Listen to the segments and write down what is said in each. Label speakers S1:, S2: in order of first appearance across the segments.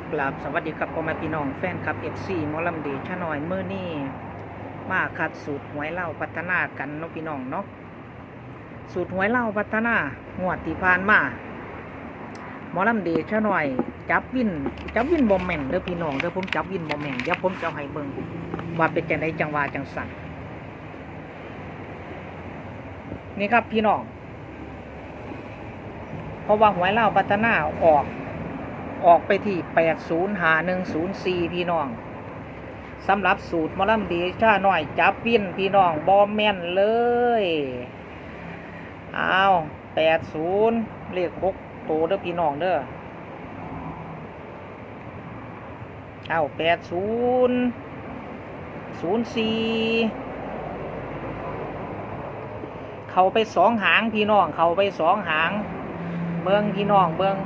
S1: บกราบสวัสดีครับพ่อแม่พี่น้องแฟนคลับ FC หมอลำดีชะหน่อยเมื่อนี่มาคัดสูตรหวยเล่าพัฒนากันเนาะพี่น้องเนาะสูตรหวยเล่าพัฒนางวดที่ผ่านมามอลำดีชะหน่อย จับวินจับวินบอมแมนเด้อพี่น้องเด้อผมจับวินบอมแมนเดี๋ยวผมจะเอาให้เบิ่งว่าเป็นจังไดจังหวาจังสันนี่ครับพี่น้องเพราะว่าหวยเล่าพัฒนาออก ออกไปที่80หา104พี่น้องสำหรับสูตรมอลำดีชาหน่อยจับปิ้นพี่น้องบอมแมนเลยอ้าว80เลข6ตัวเด้อพี่น้องเด้ออ้าว80 04เขาไปสองหางพี่น้องเขาไปสองหาง เบิ่งพี่น้องเบิ่ง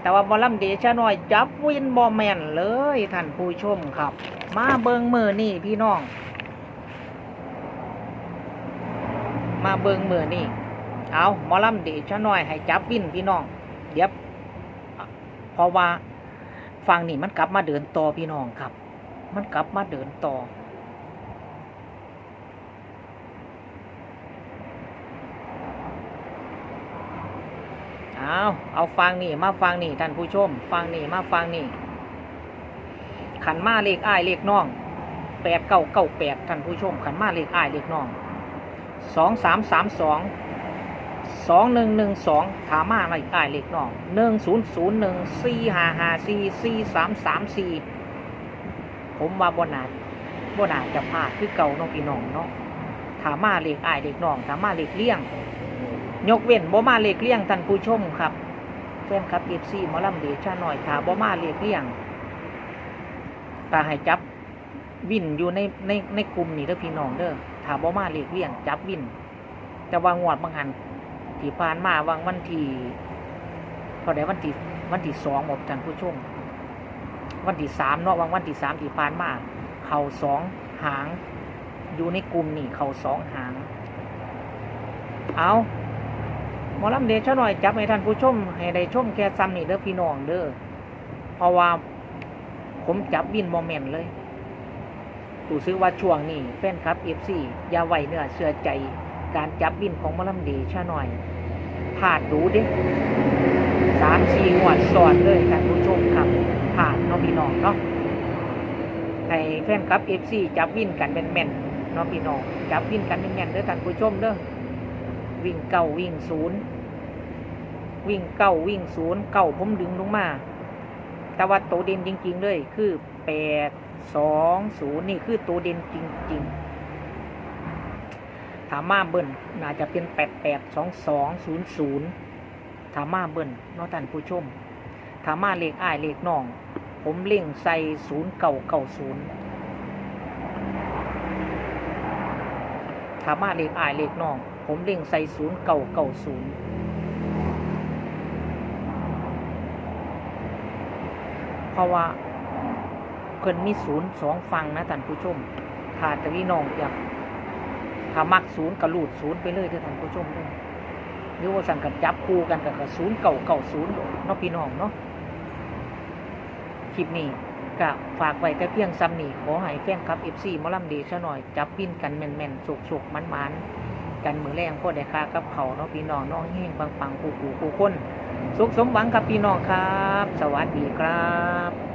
S1: แต่ว่าบอลลัมเดชะน้อยจับวินบอแมนเลยท่านผู้ชมครับ มาเบิงมือนี่พี่น้อง มาเบิงมือนี่เอาหมอลำเดชะน้อยให้จับวินพี่น้องเดี๋ยวเพราะว่าฟังนี่มันกลับมาเดินต่อพี่น้องครับ มันกลับมาเดินต่อ เอาเอาฟังนี่มาฟังนี่ท่านผู้ชม ฟังนี่มาฟังนี่ขันมาเลขอ้ายเลขน้องแปดเก้าเก้าแปดท่านผู้ชม ขันมาเลขอ้ายเลขน้องสองสามสามสองสองหนึ่งหนึ่งสองถามมาเลขอ้ายเลขน้องหนึ่งศูนย์ศูนย์หนึ่งสี่ห้าห้าสี่สี่สามสามสี่ผมว่าบนาบนาจะพลาดคือเก่าน้องพี่น้องเนาะถามมาเลขอ้ายเลขน้องถามมาเลขเลี่ยง ยกเว้นบ่มาเลขเลี่ยงท่านผู้ชมครับแฟนครับเอฟซีมอลำเดชาหน่อยถ้าบ่มาเลขเลี่ยงตาให้จับวินอยู่ในในในกลุ่มนี่เด้อพี่น้องเด้อถ้าบ่มาเลขเลี่ยง จับวินแต่ว่างวดบางหันที่ผ่านมาวางวันที่พอได้วันที่วันที่สองหมดท่านผู้ชม วันที่สามเนาะวางวันที่สามที่ผ่านมา เข่าสองหาง อยู่ในกลุ่มนี่ เข่าสองหาง เอา หมอลำเดชะหน่อยจับให้ท่านผู้ชมให้ได้ชมแค่ซ้ำนี่เด้อพี่น้องเด้อเพราะว่าผมจับบินโมเมนต์เลยตูซื้อว่าช่วงนี้แฟนคลับเอฟซีอย่าไหวเนื้อเชื่อใจ การจับบินของมอลำเดชะหน่อยผ่านดูด้สามสี่หวดสอดเลยท่านผู้ชมครับผ่านเนาะพี่น้องเนาะให้แฟนคลับเอฟซีจับวินกันเป็นแม่นๆเนาะพี่น้องจับวินกันเป็นแม่นเด้อท่านผู้ชมเด้อ วิ่งเก้าวิ่งศูนย์วิ่งเก้าวิ่งศูนย์เก้าผมดึงลงมาแต่ว่าตัวเด่นจริง ๆ เลย คือแปดสองศูนย์นี่คือตัวเด่นจริง ๆ ถามมาเบิ้ลน่าจะเป็นแปดแปดสองสองศูนย์ศูนย์ถามมาเบิ้ลเนาะท่านผู้ชม ถามมาเลขอ้ายเลขน้อง ผมเล่งใส่ศูนย์เก่าเก่าศูนย์ถามมาเลขอ้ายเลขน้อง ผมเล่งใส่ศูนย์เก่าเก่าศูนย์เพราะว่าเพิ่นมีศูนย์สองฟังนะท่านผู้ชมถ้าแตะวีนองอยากถ้ามักศูนย์กระลูดศูนย์ไปเลยเด้อท่านผู้ชมด้อหรือว่าสั่งกันจับคู่กันกับศูนย์เก่าเก่าศูนย์เนาะพี่น้องเนาะคลิปนี้ก็ฝากไว้แต่เพียงซ้ำนี่ขอให้แฟนคลับ FC หมอลำดีซะหน่อย จับปิ้นกันแม่นๆสุกๆมันๆ กันมือแรงพอได้ค่ากับเขาเนาะพี่น้องน้องเฮงปังปังกูกูกูคนสุขสมหวังครับพี่น้องครับ สวัสดีครับ